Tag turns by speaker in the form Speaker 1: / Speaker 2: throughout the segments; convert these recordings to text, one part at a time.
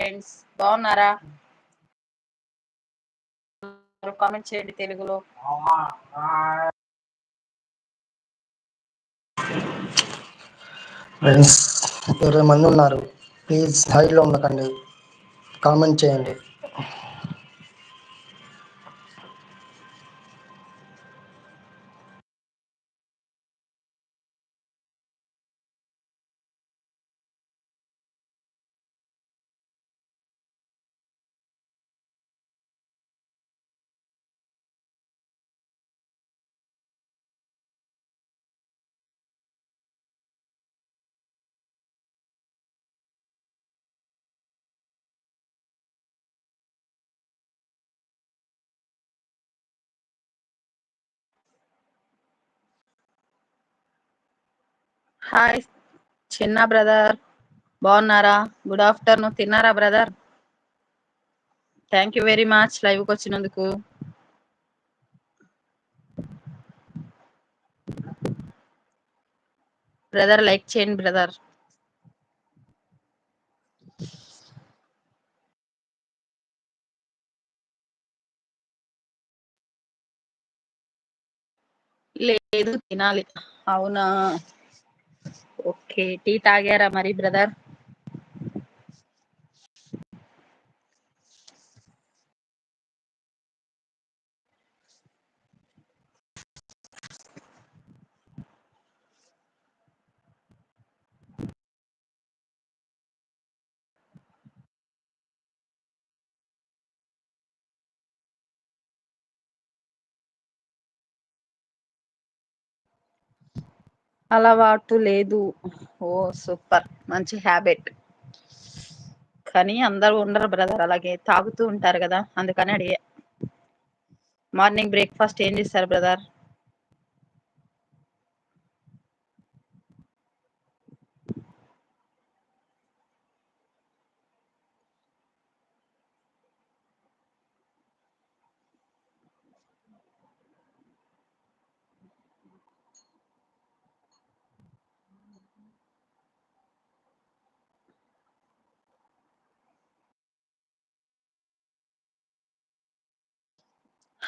Speaker 1: Friends బాగున్నారా? Comment చేయండి తెలుగులో.
Speaker 2: ఫ్రెండ్స్ ఇరవై మంది ఉన్నారు ప్లీజ్ హైలో ఉండకండి. కామెంట్ చేయండి.
Speaker 1: హాయ్. చిన్న బ్రదర్ బాగున్నారా? Good afternoon. తిన్నారా brother? Thank you very much లైవ్కి వచ్చినందుకు. బ్రదర్ లైక్ చేయండి బ్రదర్. లేదు తినాలి. అవునా? ఓకే టీ తాగారా మరి బ్రదర్ అలవాటు లేదు. Oh super. మంచి హ్యాబిట్. కానీ అందరూ ఉండరు బ్రదర్ అలాగే తాగుతూ ఉంటారు కదా అందుకని అడిగే. మార్నింగ్ బ్రేక్ఫాస్ట్ ఏం చేస్తారు బ్రదర్?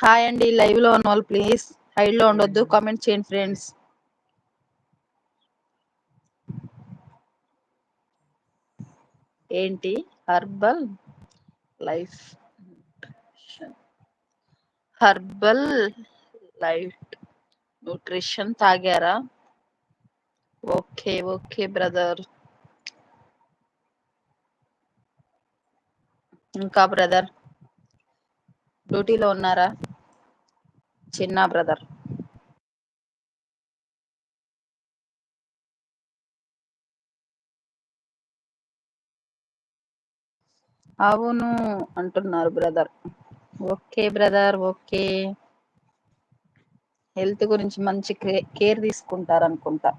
Speaker 1: హాయ్ అండి లైవ్లో ఉన్న వాళ్ళు ప్లీజ్ హైడ్లో ఉండొద్దు కామెంట్ చేయండి ఫ్రెండ్స్. ఏంటి? Herbal life. Herbal life. Nutrition తాగారా? Okay okay brother. ఇంకా బ్రదర్ డ్యూటీలో ఉన్నారా? చిన్న బ్రదర్. అవును అంటున్నారు brother. Okay brother okay. Health గురించి మంచి కేర్ తీసుకుంటారు అనుకుంటా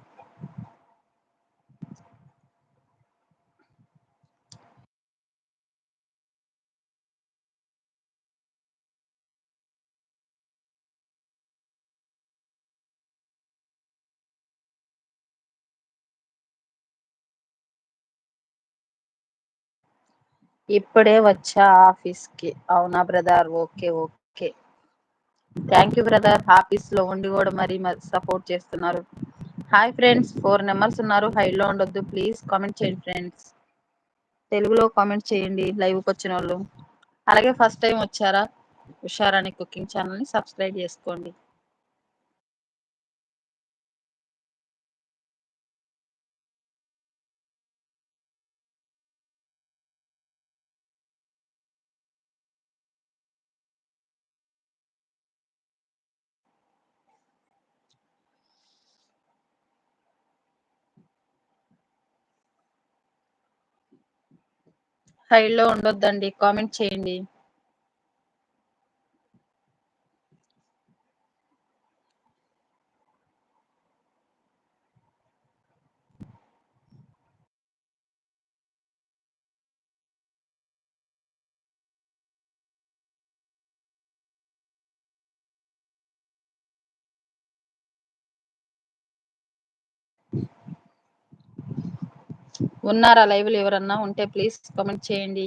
Speaker 1: ఇప్పుడే వచ్చా ఆఫీస్కి అవునా brother? Okay okay. Thank you brother. ఆఫీస్లో ఉండి కూడా మరి సపోర్ట్ చేస్తున్నారు. Hi friends. ఫోర్ నెంబర్స్ ఉన్నారు. హైలో ఉండొద్దు. ప్లీజ్ కామెంట్ చేయండి ఫ్రెండ్స్. తెలుగులో కామెంట్ చేయండి లైవ్కి వచ్చిన వాళ్ళు అలాగే ఫస్ట్ టైం వచ్చారా? హుషారాణి కుకింగ్ ఛానల్ని సబ్స్క్రైబ్ చేసుకోండి. హైలో ఉండొద్దండి. కామెంట్ చేయండి. ఉన్నారా లైవ్లో ఎవరన్నా ఉంటే ప్లీజ్ కామెంట్ చేయండి.